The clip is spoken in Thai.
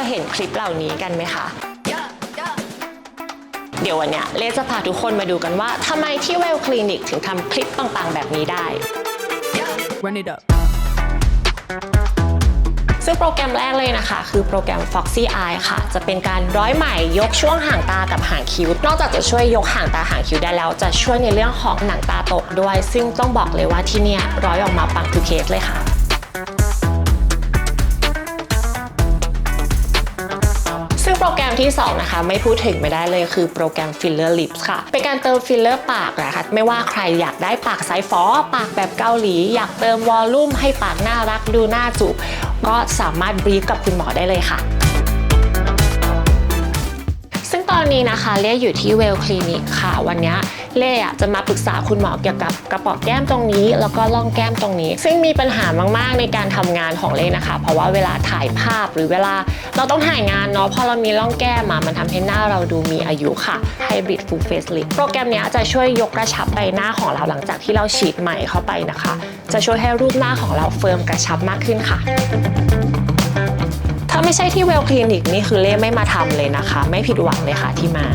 ยเห็นคลิปเหล่านี้กันไหมคะ เดี๋ยววันเนี้ยเลจะพาทุกคนมาดูกันว่าทำไมที่เวลคลินิกถึงทำคลิปต่างๆ แบบนี้ได้ Run it up. ซึ่งโปรแกรมแรกเลยนะคะ คือโปรแกรม Foxy Eye ค่ะ จะเป็นการร้อยไหมยกช่วงห่างตากับห่างคิ้ว นอกจากจะช่วยยกห่างตาห่างคิ้วได้แล้ว จะช่วยในเรื่องของหนังตาตกด้วย ซึ่งต้องบอกเลยว่าที่เนี่ยร้อยออกมาปังทุกเคสเลยค่ะ โปรแกรมที่ 2 นะคะ ไม่พูดถึงไม่ได้เลยคือโปรแกรม Filler Lips ค่ะ เป็นการเติมฟิลเลอร์ปากนะคะ ไม่ว่าใครอยากได้ปากไซส์ฟอปากแบบเกาหลี อยากเติมวอลลุ่มให้ปากน่ารักดูน่าจูบก็สามารถบรีฟกับคุณหมอได้เลยค่ะซึ่งตอนนี้นะคะเล่อยู่ที่เวลคลินิกค่ะ วันนี้ เล่อะจะมาปรึกษาคุณหมอเกี่ยวกับกระป๋อแก้มตรงนี้ แล้วก็ร่องแก้มตรงนี้ ซึ่งมีปัญหามากๆในการทำงานของเล่นะคะ เพราะว่าเวลาถ่ายภาพหรือเวลาเราต้องถ่ายงานเนาะพอเรามีร่องแก้มมามันทำให้หน้าเราดูมีอายุค่ะ Hybrid Full Face Lift โปรแกรมนี้จะช่วยยกกระชับใบหน้าของเราหลังจากที่เราฉีดใหม่เข้าไปนะคะ จะช่วยให้รูปหน้าของเราเฟิร์มกระชับมากขึ้นค่ะถ้าไม่ใช่ที่เวลคลินิกนี่คือเล่ไม่มาทำเลยนะคะ ไม่ผิดหวังเลยค่ะที่มา